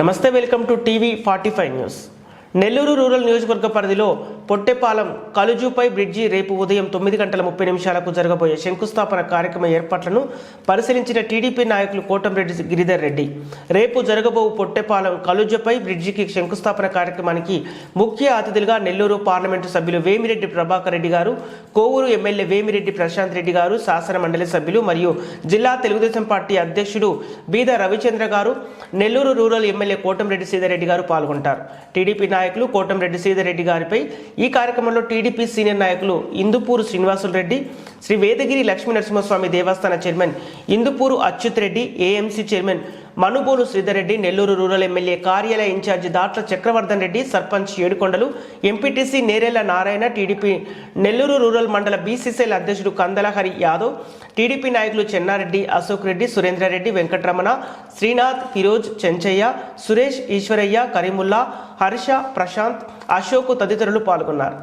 నమస్తే welcome to TV forty five news Nellore rural నియోజకవర్గ పరిధిలో పొట్టెపాలెం కలుజుపై బ్రిడ్జి రేపు ఉదయం తొమ్మిది గంటల ముప్పై నిమిషాలకు జరగబోయే శంకుస్థాపన కార్యక్రమ ఏర్పాట్లను పరిశీలించిన టీడీపీ నాయకులు కోటంరెడ్డి గిరిధర్ రెడ్డి. రేపు జరగబో పొట్టెపాలెం కలుజపై బ్రిడ్జికి శంకుస్థాపన కార్యక్రమానికి ముఖ్య అతిథులుగా నెల్లూరు పార్లమెంటు సభ్యులు వేమిరెడ్డి ప్రభాకర్ రెడ్డి గారు కోవూరు ఎమ్మెల్యే వేమిరెడ్డి ప్రశాంత్ రెడ్డి గారు శాసన మండలి సభ్యులు మరియు జిల్లా తెలుగుదేశం పార్టీ అధ్యక్షుడు బీద రవిచంద్ర గారు నెల్లూరు రూరల్ ఎమ్మెల్యే కోటంరెడ్డి సీతారెడ్డి గారు పాల్గొంటారు. టీడీపీ నాయకులు కోటంరెడ్డి రెడ్డి గారిపై ఈ కార్యక్రమంలో టీడీపీ సీనియర్ నాయకులు ఇందుపూరు శ్రీనివాసులు రెడ్డి శ్రీ వేదగిరి లక్ష్మీ నరసింహస్వామి దేవస్థాన chairman Indupuru Achyut Reddy AMC chairman Manugolu Sridharreddy Nellore rural MLA కార్యాలయ incharge Datla Chakravardhan Reddy sarpanch Yedukondalu MPTC Nerella Narayana TDP Nellore rural మండల బీసీసీఎల్ అధ్యక్షుడు కందలహరి యాదవ్ టీడీపీ నాయకులు చెన్నారెడ్డి అశోక్ రెడ్డి సురేంద్రారెడ్డి వెంకటరమణ శ్రీనాథ్ ఫిరోజ్ చెంచయ్య సురేష్ ఈశ్వరయ్య కరీముల్లా హర్ష ప్రశాంత్ అశోక్ తదితరులు పాల్గొన్నారు.